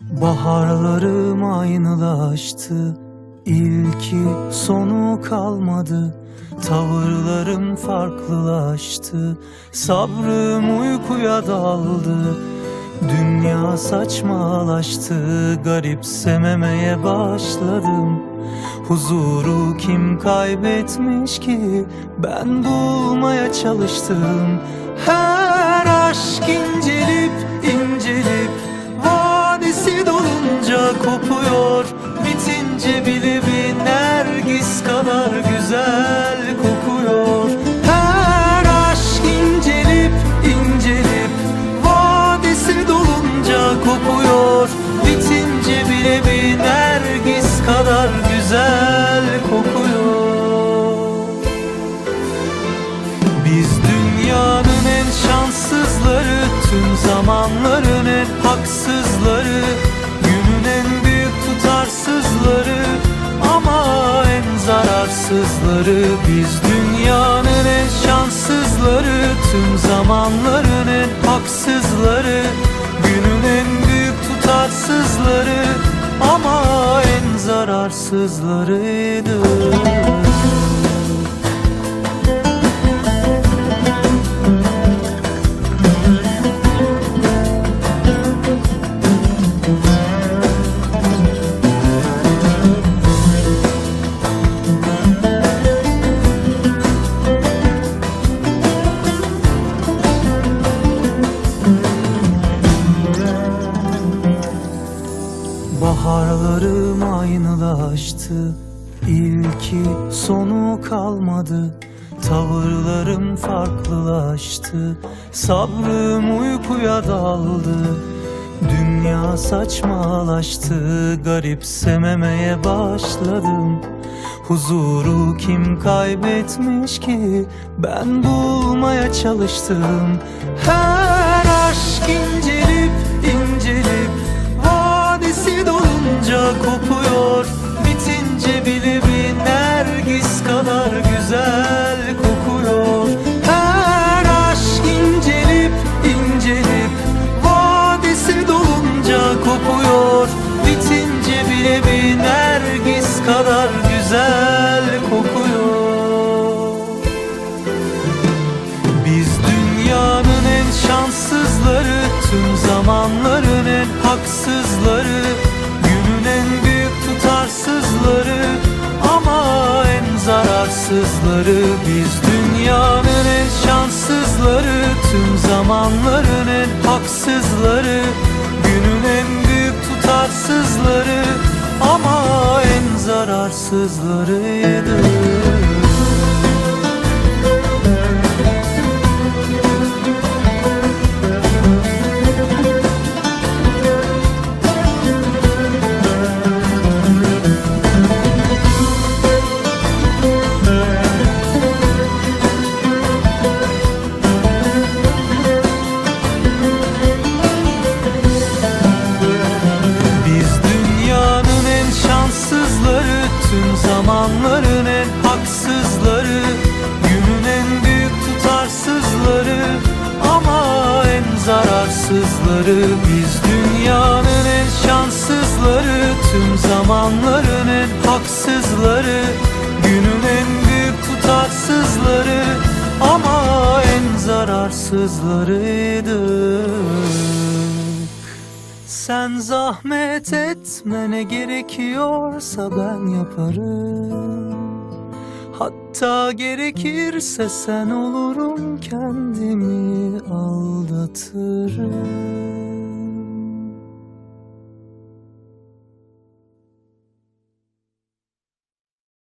Baharlarım aynılaştı İlki sonu kalmadı. Tavırlarım farklılaştı Sabrım uykuya daldı. Dünya saçmalaştı Garipsememeye başladım. Huzuru kim kaybetmiş ki? Ben bulmaya çalıştım. Her aşk incelip incelip güzel kokuyor. Biz dünyanın en şanssızları Tüm zamanların en haksızları Günün en büyük tutarsızları Ama en zararsızları. Biz dünyanın en şanssızları Tüm zamanların en haksızları zararsızlarıydı Baharlarım aynılaştı İlki sonu kalmadı. Tavırlarım farklılaştı. Sabrım uykuya daldı. Dünya saçmalaştı. Garipsememeye başladım. Huzuru kim kaybetmiş ki? Ben bulmaya çalıştım. Her aşk kopuyor Bitince bile bir nergis kadar güzel kokuyor. Her aşk incelip incelip Vadisi dolunca kopuyor. Bitince bile bir nergis kadar güzel kokuyor. Biz dünyanın en şanssızları Tüm zamanların en haksızları en zararsızları Biz dünyanın en şanssızları Tüm zamanların en haksızları Günün en büyük tutarsızları Ama en zararsızlarıydı tutarsızları Ama en zararsızları Biz dünyanın en şanssızları Tüm zamanların en haksızları Günün en büyük tutarsızları Ama en zararsızlarıydı. Sen zahmet etme ne gerekiyorsa ben yaparım Hatta gerekirse sen olurum kendimi aldatırım.